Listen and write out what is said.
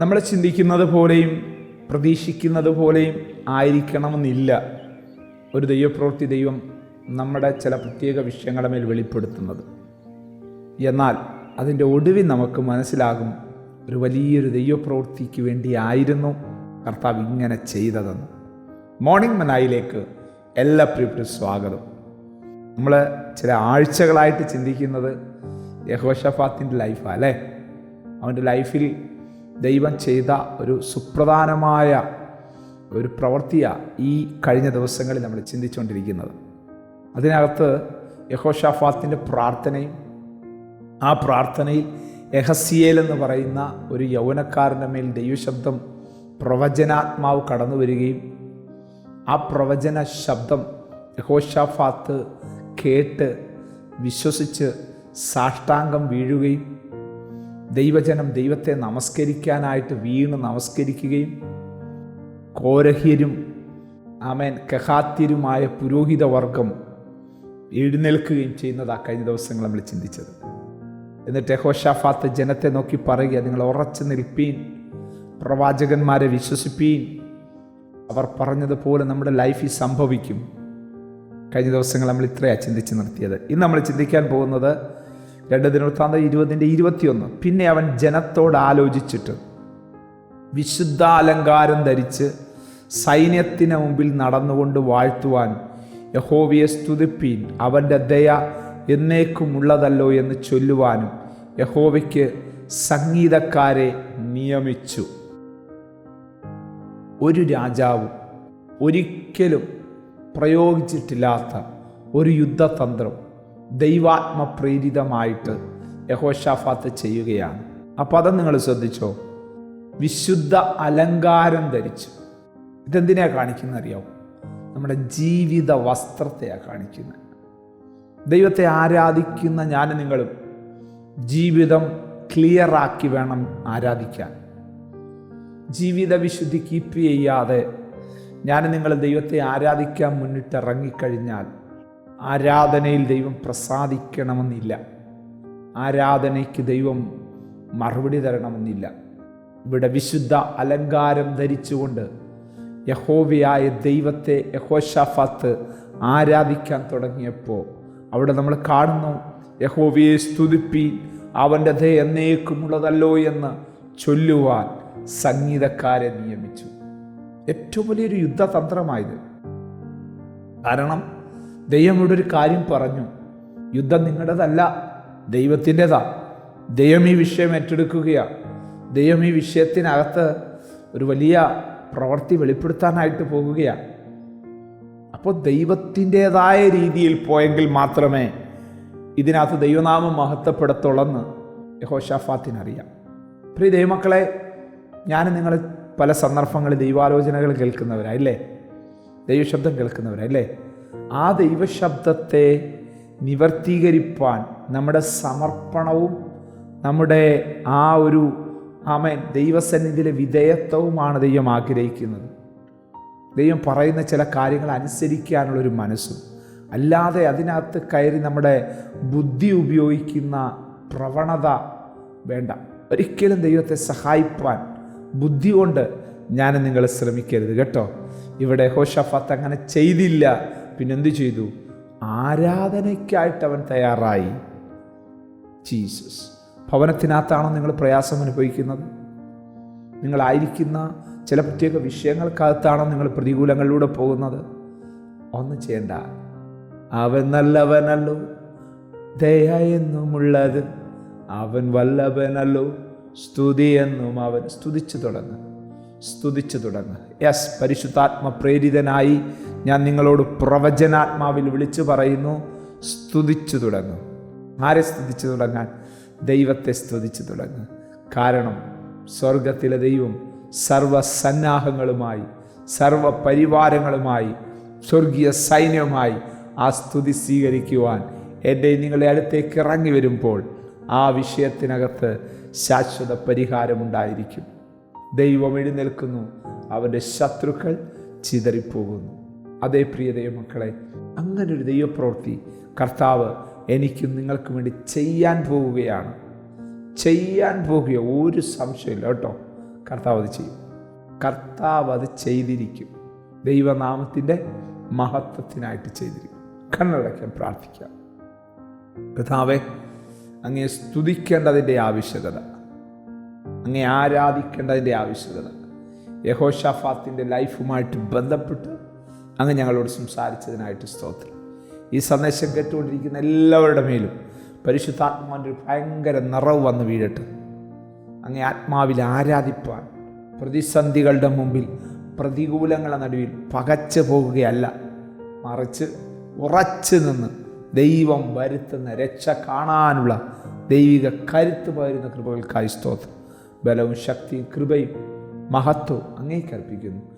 നമ്മൾ ചിന്തിക്കുന്നത് പോലെയും പ്രതീക്ഷിക്കുന്നത് പോലെയും ആയിരിക്കണമെന്നില്ല. ഒരു ദൈവപ്രവൃത്തി ദൈവം നമ്മുടെ ചില പ്രത്യേക വിഷയങ്ങളുടെ മേൽ വെളിപ്പെടുത്തുന്നത്. എന്നാൽ അതിന്റെ ഒടുവിൽ നമുക്ക് മനസ്സിലാകും ഒരു വലിയൊരു ദൈവപ്രവൃത്തിക്ക് വേണ്ടിയായിരുന്നു കർത്താവ് ഇങ്ങനെ ചെയ്തതെന്ന്. മോർണിംഗ് മനായിലേക്ക് എല്ലാ പ്രിയപ്പെട്ട സ്വാഗതം. നമ്മൾ ചില ആഴ്ചകളായിട്ട് ചിന്തിക്കുന്നത് യഹോഷഫാത്തിന്റെ ലൈഫാണ് അല്ലേ? അവന്റെ ലൈഫിൽ ദൈവം ചെയ്ത ഒരു സുപ്രധാനമായ ഒരു പ്രവൃത്തിയാണ് ഈ കഴിഞ്ഞ ദിവസങ്ങളിൽ നമ്മൾ ചിന്തിച്ചുകൊണ്ടിരിക്കുന്നത്. അതിനകത്ത് യഹോഷാഫാത്തിന്റെ പ്രാർത്ഥനയും ആ പ്രാർത്ഥനയിൽ എഹസിയേൽ എന്ന് പറയുന്ന ഒരു യൗവനക്കാരന്റെ മേൽ ദൈവശബ്ദം പ്രവചനാത്മാവ് കടന്നു വരികയും ആ പ്രവചന ശബ്ദം യഹോഷാഫാത്ത് കേട്ട് വിശ്വസിച്ച് സാഷ്ടാംഗം വീഴുകയും ദൈവജനം ദൈവത്തെ നമസ്കരിക്കാനായിട്ട് വീണ് നമസ്കരിക്കുകയും കോരഹ്യരും ആമേൻ കഹാത്യരുമായ പുരോഹിത വർഗം എഴുന്നേൽക്കുകയും ചെയ്യുന്നതാണ് കഴിഞ്ഞ ദിവസങ്ങൾ നമ്മൾ ചിന്തിച്ചത്. എന്നിട്ട് ഹോഷാഫാത്ത് ജനത്തെ നോക്കി പറയുക നിങ്ങൾ ഉറച്ചു നിൽപ്പീൻ പ്രവാചകന്മാരെ വിശ്വസിപ്പീൻ. അവർ പറഞ്ഞതുപോലെ നമ്മുടെ ലൈഫിൽ സംഭവിക്കും. കഴിഞ്ഞ ദിവസങ്ങൾ നമ്മൾ ഇത്രയാണ് ചിന്തിച്ച് നിർത്തിയത്. ഇന്ന് നമ്മൾ ചിന്തിക്കാൻ പോകുന്നത് രണ്ട് ദിനവൃത്താന്തം ഇരുപതിന്റെ ഇരുപത്തിയൊന്ന്. പിന്നെ അവൻ ജനത്തോട് ആലോചിച്ചിട്ട് വിശുദ്ധ അലങ്കാരം ധരിച്ച് സൈന്യത്തിന് മുമ്പിൽ നടന്നുകൊണ്ട് വാഴ്ത്തുവാൻ യഹോവയെ സ്തുതിപ്പീൻ. അവന്റെ ദയ എന്നേക്കുമുള്ളതല്ലോ എന്ന് ചൊല്ലുവാനും യഹോവയ്ക്ക് സംഗീതക്കാരെ നിയമിച്ചു. ഒരു രാജാവും ഒരിക്കലും പ്രയോഗിച്ചിട്ടില്ലാത്ത ഒരു യുദ്ധതന്ത്രം. ദൈവാത്മപ്രേരിതമായിട്ട് യഹോഷാഫാത്ത് ചെയ്യുകയാണ്. അപ്പോൾ അത് നിങ്ങൾ ശ്രദ്ധിച്ചോ? വിശുദ്ധ അലങ്കാരം ധരിച്ചു. ഇതെന്തിനാ കാണിക്കുന്നത് അറിയോ നമ്മുടെ ജീവിത വസ്ത്രത്തെയാണ് കാണിക്കുന്നത്. ദൈവത്തെ ആരാധിക്കുന്ന ഞാൻ നിങ്ങളും ജീവിതം ക്ലിയറാക്കി വേണം ആരാധിക്കാൻ. ജീവിത വിശുദ്ധി കീപ്പ് ചെയ്യാതെ ഞാൻ നിങ്ങൾ ദൈവത്തെ ആരാധിക്കാൻ മുന്നിട്ടിറങ്ങിക്കഴിഞ്ഞാൽ ആരാധനയിൽ ദൈവം പ്രസാദിക്കണമെന്നില്ല. ആരാധനയ്ക്ക് ദൈവം മറുപടി തരണമെന്നില്ല. ഇവിടെ വിശുദ്ധ അലങ്കാരം ധരിച്ചുകൊണ്ട് യഹോവയായ ദൈവത്തെ യഹോഷാഫാത്ത് ആരാധിക്കാൻ തുടങ്ങിയപ്പോൾ അവിടെ നമ്മൾ കാണുന്നു യഹോവയെ സ്തുതിപ്പി അവന്റെ ദയ എന്നേക്കുമുള്ളതല്ലോ എന്ന് ചൊല്ലുവാൻ സംഗീതക്കാരെ നിയമിച്ചു. ഏറ്റവും വലിയൊരു യുദ്ധതന്ത്രമായത്. കാരണം ദൈവം ഇവിടെ ഒരു കാര്യം പറഞ്ഞു. യുദ്ധം നിങ്ങളുടേതല്ല ദൈവത്തിന്റെതാ. ദൈവം ഈ വിഷയം ഏറ്റെടുക്കുകയാണ് ദൈവം ഈ വിഷയത്തിനകത്ത് ഒരു വലിയ പ്രവൃത്തി വെളിപ്പെടുത്താനായിട്ട് പോകുകയാണ് അപ്പോൾ ദൈവത്തിന്റെതായ രീതിയിൽ പോയെങ്കിൽ മാത്രമേ ഇതിനകത്ത് ദൈവനാമം മഹത്വപ്പെടുത്തുള്ളെന്ന് യഹോഷാഫാത്തിനറിയാം പ്രിയ ദൈവമക്കളെ ഞാൻ നിങ്ങൾ പല സന്ദർഭങ്ങളിൽ ദൈവാലോചനകൾ കേൾക്കുന്നവരായില്ലേ ദൈവശബ്ദം കേൾക്കുന്നവരല്ലേ ആ ദൈവശബ്ദത്തെ നിവർത്തീകരിപ്പാൻ നമ്മുടെ സമർപ്പണവും നമ്മുടെ ആ ഒരു ആമേൻ ദൈവസന്നിധിയിലെ വിധേയത്വവുമാണ് ദൈവം ആഗ്രഹിക്കുന്നത്. ദൈവം പറയുന്ന ചില കാര്യങ്ങൾ അനുസരിക്കാനുള്ളൊരു മനസ്സും അല്ലാതെ അതിനകത്ത് കയറി നമ്മുടെ ബുദ്ധി ഉപയോഗിക്കുന്ന പ്രവണത വേണ്ട. ഒരിക്കലും ദൈവത്തെ സഹായിപ്പാൻ ബുദ്ധി കൊണ്ട് ഞാൻ നിങ്ങൾ ശ്രമിക്കരുത്. കേട്ടോ? ഇവിടെ ഹോഷഫത്ത് അങ്ങനെ ചെയ്തില്ല. പിന്നെന്ത് ചെയ്തു? ആരാധനയ്ക്കായിട്ട് അവൻ തയ്യാറായി. ജീസസ്. ഭവനത്തിനകത്താണോ നിങ്ങൾ പ്രയാസം അനുഭവിക്കുന്നത്? നിങ്ങളായിരിക്കുന്ന ചില പ്രത്യേക വിഷയങ്ങൾക്കകത്താണോ നിങ്ങൾ പ്രതികൂലങ്ങളിലൂടെ പോകുന്നത്? ഒന്നും ചെയ്യണ്ട. അവൻ നല്ലവനല്ലോ. ദയ എന്നുമുള്ളത് അവൻ വല്ലവനല്ലോ. സ്തുതി എന്നും അവൻ സ്തുതിച്ചു തുടങ്ങും. സ്തുതിച്ചു തുടങ്ങുക യെസ് പരിശുദ്ധാത്മ പ്രേരിതനായി ഞാൻ നിങ്ങളോട് പ്രവചനാത്മാവിൽ വിളിച്ചു പറയുന്നു സ്തുതിച്ചു തുടങ്ങും. ആരെ സ്തുതിച്ചു തുടങ്ങാൻ? ദൈവത്തെ സ്തുതിച്ചു തുടങ്ങും. കാരണം സ്വർഗത്തിലെ ദൈവം സർവസന്നാഹങ്ങളുമായി സർവ പരിവാരങ്ങളുമായി സ്വർഗീയ സൈന്യവുമായി ആ സ്തുതി സ്വീകരിക്കുവാൻ എന്റെ നിങ്ങളെ അടുത്തേക്ക് ഇറങ്ങി വരുമ്പോൾ ആ വിഷയത്തിനകത്ത് ശാശ്വത പരിഹാരമുണ്ടായിരിക്കും. ദൈവം എഴുന്നേൽക്കുന്നു അവന്റെ ശത്രുക്കൾ ചിതറിപ്പോകുന്നു. അതേ പ്രിയ ദൈവമക്കളെ അങ്ങനെ ഒരു ദൈവപ്രവൃത്തി കർത്താവ് എനിക്കും നിങ്ങൾക്കും വേണ്ടി ചെയ്യാൻ പോവുകയാണ് ചെയ്യാൻ പോകുക ഒരു സംശയമില്ല കേട്ടോ. കർത്താവ് അത് ചെയ്യും. കർത്താവ് അത് ചെയ്തിരിക്കും. ദൈവനാമത്തിന്റെ മഹത്വത്തിനായിട്ട് ചെയ്തിരിക്കും. കണ്ണടയ്ക്കാൻ പ്രാർത്ഥിക്കാം കർത്താവെ അങ്ങേ സ്തുതിക്കേണ്ടതിന്റെ ആവശ്യകത അങ്ങേ ആരാധിക്കേണ്ടതിന്റെ ആവശ്യകത യഹോഷാഫാത്തിന്റെ ലൈഫുമായിട്ട് ബന്ധപ്പെട്ട് അങ്ങ് ഞങ്ങളോട് സംസാരിച്ചതിനായിട്ട് സ്തോത്രം. ഈ സന്ദേശം കേട്ടുകൊണ്ടിരിക്കുന്ന എല്ലാവരുടെ മേലും പരിശുദ്ധാത്മാവിന്റെ ഒരു ഭയങ്കര നിറവ് വന്ന് വീഴട്ടെ. അങ്ങേ ആത്മാവിൽ ആരാധിപ്പാൻ പ്രതിസന്ധികളുടെ മുമ്പിൽ പ്രതികൂലങ്ങളുടെ നടുവിൽ പകച്ചു പോകുകയല്ല. മറിച്ച് ഉറച്ചു നിന്ന് ദൈവം വരുത്തുന്ന രക്ഷ കാണാനുള്ള ദൈവിക കരുത്ത് പകരുന്ന കൃപകൾക്കായി സ്തോത്രം. ബലവും ശക്തിയും കൃപയും മഹത്വവും അങ്ങേക്കർപ്പിക്കുന്നു